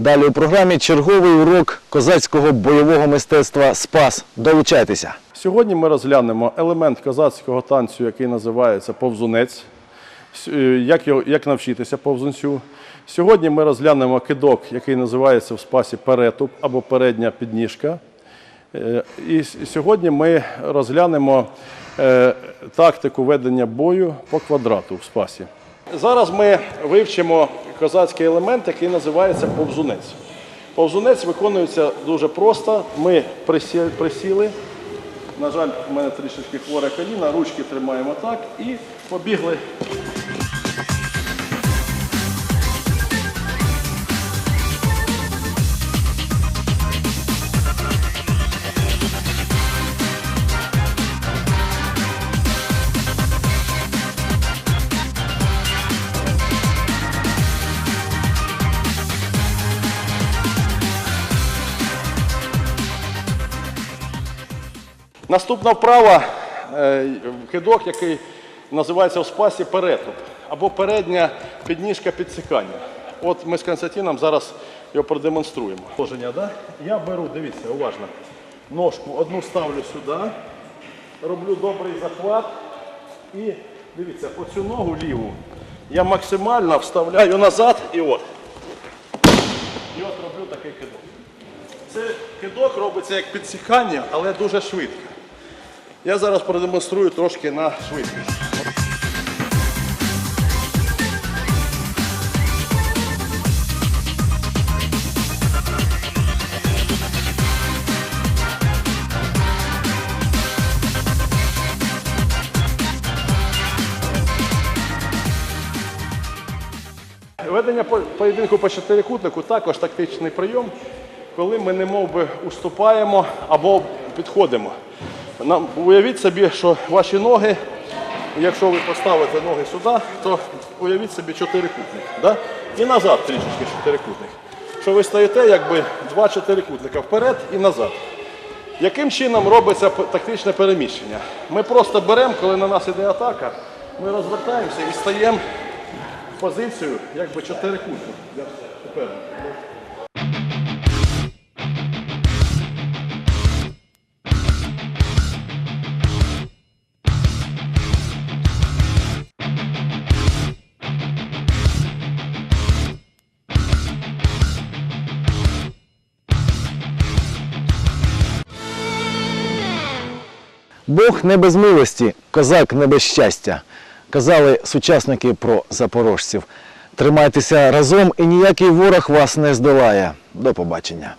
Далі у програмі черговий урок козацького бойового мистецтва Спас. Долучайтеся. Сьогодні ми розглянемо елемент козацького танцю, який називається повзунець. Е, Як, навчитися повзунцю. Сьогодні ми розглянемо кидок, який називається в спасі перетуп або передня підніжка. Е, І сьогодні ми розглянемо е, тактику ведення бою по квадрату в спасі. Зараз ми вивчимо козацький елемент, який називається повзунець. Повзунець виконується дуже просто. Ми присіли. На жаль, у мене трішечки хворе коліна, ручки тримаємо так і побігли. Наступна вправа е, кидок, який називається в спасі перетуп або передня підніжка підсікання. От ми з Константином зараз його продемонструємо. Положення, да? Я беру, дивіться, уважно. Ножку одну ставлю сюди, роблю добрий захват і дивіться, оцю ногу ліву я максимально вставляю назад і от. І от роблю такий кидок. Це кидок робиться як підсікання, але дуже швидко. Я зараз продемонструю трошки на швидкість. Ведення поєдинку по чотирикутнику також тактичний прийом, коли ми немов би уступаємо або підходимо. Нам, уявіть собі, що ваші ноги, якщо ви поставите ноги сюди, то уявіть собі чотирикутник. Да? І назад трішечки чотирикутник. Що ви стоїте, якби два чотирикутника вперед і назад. Яким чином робиться тактичне переміщення? Ми просто беремо, коли на нас іде атака, ми розвертаємося і стаємо в позицію, якби чотирикутник. Бог не без милості, козак не без щастя. Казали сучасники про запорожців. Тримайтеся разом і ніякий ворог вас не здолає. До побачення.